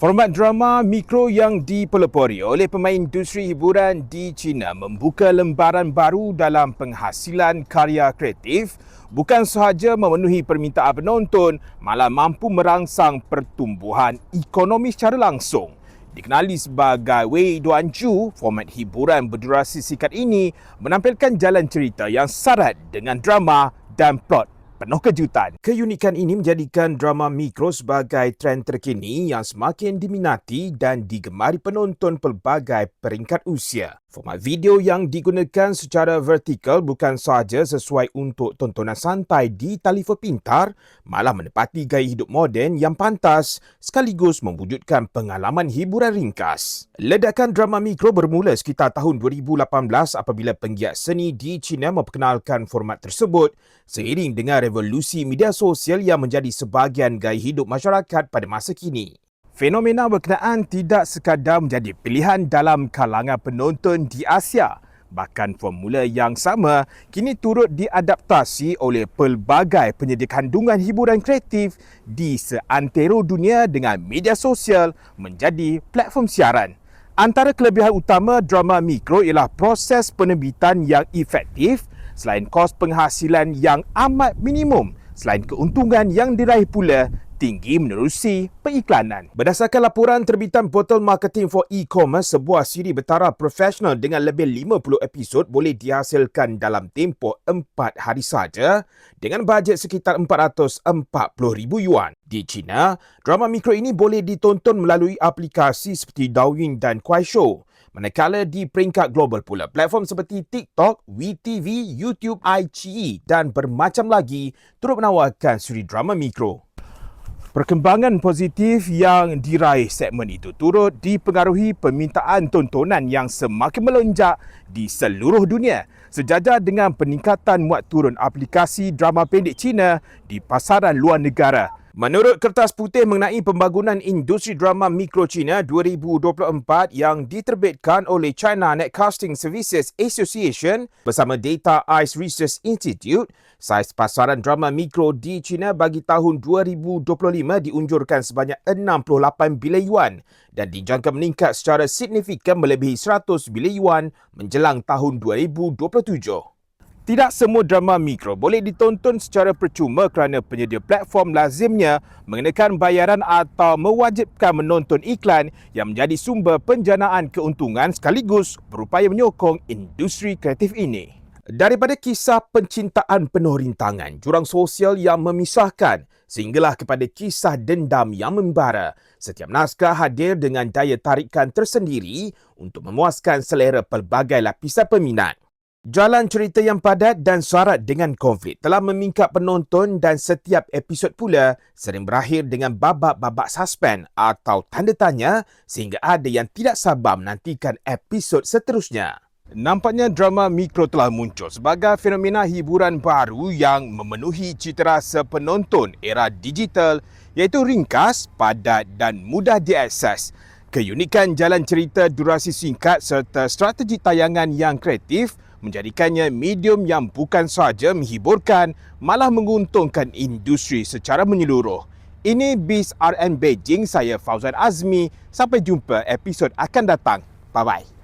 Format drama mikro yang dipelepori oleh pemain industri hiburan di China membuka lembaran baru dalam penghasilan karya kreatif bukan sahaja memenuhi permintaan penonton malah mampu merangsang pertumbuhan ekonomi secara langsung. Dikenali sebagai Wei Duan Ju, format hiburan berdurasi singkat ini menampilkan jalan cerita yang syarat dengan drama dan plot penuh kejutan. Keunikan ini menjadikan drama mikro sebagai trend terkini yang semakin diminati dan digemari penonton pelbagai peringkat usia. Format video yang digunakan secara vertikal bukan sahaja sesuai untuk tontonan santai di telefon pintar, malah menepati gaya hidup moden yang pantas sekaligus mewujudkan pengalaman hiburan ringkas. Ledakan drama mikro bermula sekitar tahun 2018 apabila penggiat seni di China memperkenalkan format tersebut seiring dengan revolusi media sosial yang menjadi sebahagian gaya hidup masyarakat pada masa kini. Fenomena berkenaan tidak sekadar menjadi pilihan dalam kalangan penonton di Asia. Bahkan formula yang sama kini turut diadaptasi oleh pelbagai penyedia kandungan hiburan kreatif di seantero dunia dengan media sosial menjadi platform siaran. Antara kelebihan utama drama mikro ialah proses penerbitan yang efektif selain kos penghasilan yang amat minimum selain keuntungan yang diraih pula tinggi menerusi periklanan. Berdasarkan laporan terbitan Portal Marketing for E-Commerce, sebuah siri bertaraf profesional dengan lebih 50 episod boleh dihasilkan dalam tempoh 4 hari saja dengan bajet sekitar 440,000 yuan. Di China, drama mikro ini boleh ditonton melalui aplikasi seperti Douyin dan Kuaishou. Manakala di peringkat global pula, platform seperti TikTok, WeTV, YouTube, iQIYI dan bermacam lagi turut menawarkan suri drama mikro. Perkembangan positif yang diraih segmen itu turut dipengaruhi permintaan tontonan yang semakin melonjak di seluruh dunia sejajar dengan peningkatan muat turun aplikasi drama pendek Cina di pasaran luar negara Menurut kertas putih mengenai pembangunan industri drama mikro China 2024 yang diterbitkan oleh China Netcasting Services Association bersama Data Ice Research Institute, saiz pasaran drama mikro di China bagi tahun 2025 diunjurkan sebanyak 68 bilion yuan dan dijangka meningkat secara signifikan melebihi 100 bilion yuan menjelang tahun 2027. Tidak semua drama mikro boleh ditonton secara percuma kerana penyedia platform lazimnya mengenakan bayaran atau mewajibkan menonton iklan yang menjadi sumber penjanaan keuntungan sekaligus berupaya menyokong industri kreatif ini. Daripada kisah pencintaan penuh rintangan, jurang sosial yang memisahkan, sehinggalah kepada kisah dendam yang membara, setiap naskah hadir dengan daya tarikan tersendiri untuk memuaskan selera pelbagai lapisan peminat. Jalan cerita yang padat dan syarat dengan konflik telah memingkat penonton dan setiap episod pula sering berakhir dengan babak-babak suspen atau tanda tanya sehingga ada yang tidak sabar menantikan episod seterusnya. Nampaknya drama mikro telah muncul sebagai fenomena hiburan baru yang memenuhi cita rasa penonton era digital iaitu ringkas, padat dan mudah diakses. Keunikan jalan cerita durasi singkat serta strategi tayangan yang kreatif menjadikannya medium yang bukan sahaja menghiburkan malah menguntungkan industri secara menyeluruh. Ini Biz RN Beijing, saya Fauzan Azmi. Sampai jumpa episod akan datang. Bye-bye.